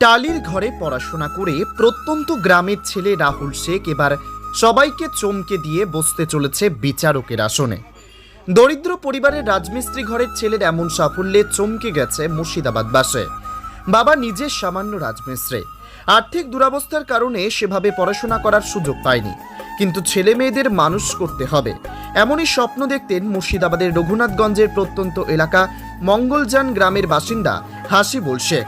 টালির ঘরে পড়াশোনা করে প্রত্যন্ত গ্রামের ছেলে রাহুল শেখ এবার সবাইকে চমকে দিয়ে বসতে চলেছে বিচারকের আসনে। দরিদ্র পরিবারের রাজমিস্ত্রি ঘরের ছেলের এমন সাফল্যে চমকে গেছে মুর্শিদাবাদ মুর্শিদাবাদবাসে বাবা নিজে সামান্য রাজমিস্ত্রি। আর্থিক দুরবস্থার কারণে সেভাবে পড়াশোনা করার সুযোগ পায়নি। কিন্তু ছেলে মেয়েদের মানুষ করতে হবে। এমনই স্বপ্ন দেখতেন মুর্শিদাবাদের রঘুনাথগঞ্জের প্রত্যন্ত এলাকা মঙ্গলজান গ্রামের বাসিন্দা হাসিবুল শেখ।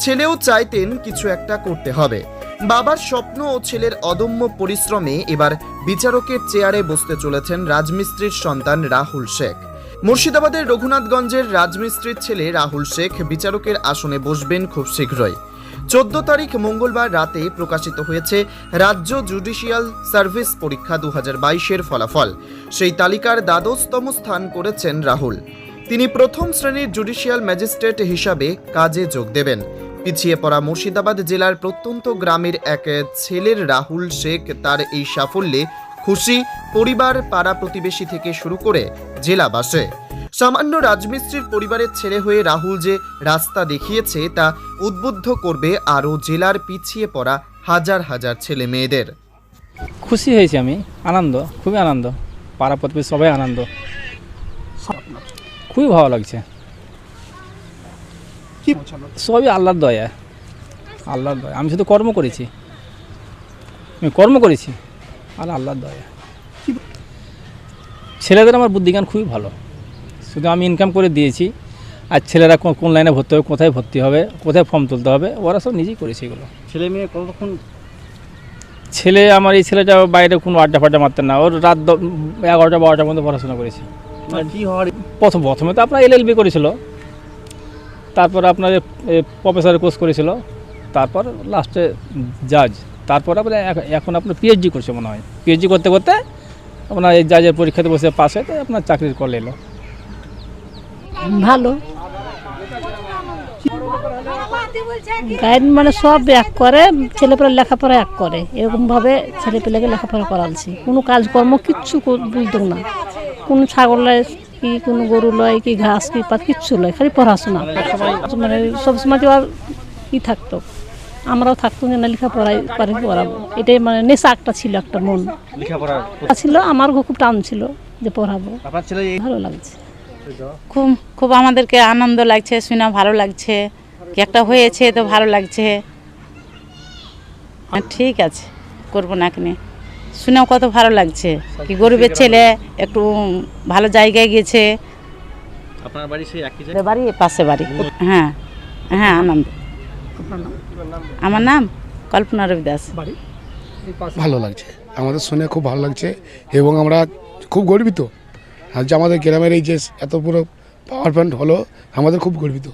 ছেলেও চাইতেন কিছু একটা করতে হবে। বাবার স্বপ্ন ও ছেলের অদম্য পরিশ্রমে এবার বিচারকের চেয়ারে বসতে চলেছেন রাজমিস্ত্রির সন্তান রাহুল শেখ। মুর্শিদাবাদের রঘুনাথগঞ্জের রাজমিস্ত্রির ছেলে রাহুল শেখ বিচারকের আসনে বসবেন খুব শীঘ্রই। চোদ্দ তারিখ মঙ্গলবার রাতে প্রকাশিত হয়েছে রাজ্য জুডিশিয়াল সার্ভিস পরীক্ষা দু হাজার ফলাফল। সেই তালিকার দ্বাদশতম স্থান করেছেন রাহুল। তিনি প্রথম শ্রেণির জুডিশিয়াল ম্যাজিস্ট্রেট হিসাবে কাজে যোগ দেবেন। পিছিয়ে পড়া মুর্শিদাবাদ জেলার প্রত্যন্ত গ্রামের এক ছেলের রাহুল শেখ তার এই সাফল্যে খুশি পরিবার পাড়া প্রতিবেশী থেকে শুরু করে জেলাবাসে। সামান্য রাজমিস্ত্রির পরিবারের ছেলে হয়ে রাহুল যে রাস্তা দেখিয়েছে তা উদ্বুদ্ধ করবে আরও জেলার পিছিয়ে পড়া হাজার হাজার ছেলে মেয়েদের। খুশি হয়েছি আমি, আনন্দ, খুবই আনন্দ। পাড়া প্রতিবেশী সবাই আনন্দ। খুবই ভালো লাগছে। কি সবই আল্লাহর দয়া। আল্লাহর দয়া। আমি শুধু কর্ম করেছি। আমি কর্ম করেছি আর আল্লাহর দয়া। ছেলেদের আমার বুদ্ধিজ্ঞান খুবই ভালো। শুধু আমি ইনকাম করে দিয়েছি আর ছেলেরা কোন কোন লাইনে ভর্তি হবে কোথায় ভর্তি হবে কোথায় ফর্ম তুলতে হবে ওরা সব নিজেই করেছে এগুলো। ছেলে মেয়ে কতক্ষণ? ছেলে আমার এই ছেলেটা বাইরে কোনো আড্ডা ফাড্ডা মারতেন না। ওর রাত এগারোটা বারোটার মধ্যে পড়াশোনা করেছে। মানে কি হওয়ার? প্রথম প্রথমে তো আপনার এল এলএলবি করেছিল। তারপর আপনার প্রফেসরের কোর্স করেছিল। তারপর লাস্টে জাজ তারপর আপনার এখ- এখন আপনার পিএইচডি করছে মনে হয়। পিএইচডি করতে করতে আপনার এই জাজের পরীক্ষাতে বসে পাস হয়ে আপনার চাকরির কল এলো। ভালো। গাইড মানে সব এক করে, ছেলেপেলে লেখাপড়া এক করে। এরকম ভাবে ছেলেপেলেকে লেখাপড়া করালছি কোনো কাজকর্ম কিচ্ছু বুঝতো না। কোনো ছাগল লয় কি কোনো গরু লয় কি ঘাস কি পাত কিচ্ছু লয় খালি পড়াশোনা। মানে সবসময় তো আর কি থাকতো। আমরাও থাকতো যে না লেখাপড়াই পারি পড়াবো। এটাই মানে নেশা একটা ছিল একটা মন। লেখাপড়ার ছিল আমার খুব টান ছিল যে পড়াবো। আপনার ছেলে এই ভালো লাগছে। খুব খুব আমাদেরকে আনন্দ লাগছে শুনে ভালো লাগছে। কি একটা হয়েছে তো ভালো লাগছে। ঠিক আছে করব না কেন শুনেও কত ভালো লাগছে কি গরিবের ছেলে একটু ভালো জায়গায় গেছে আপনার বাড়ি সেই একই জায়গায় বাড়ি পাশে বাড়ি। হ্যাঁ হ্যাঁ আনন্দ। আমার নাম কল্পনা রবি দাস। ভালো লাগছে। আমাদের শুনে খুব ভালো লাগছে এবং আমরা খুব গর্বিত। আর যে আমাদের গ্রামের এই যে এত পুরো পাওয়ার প্ল্যান্ট হলো আমাদের খুব গর্বিত।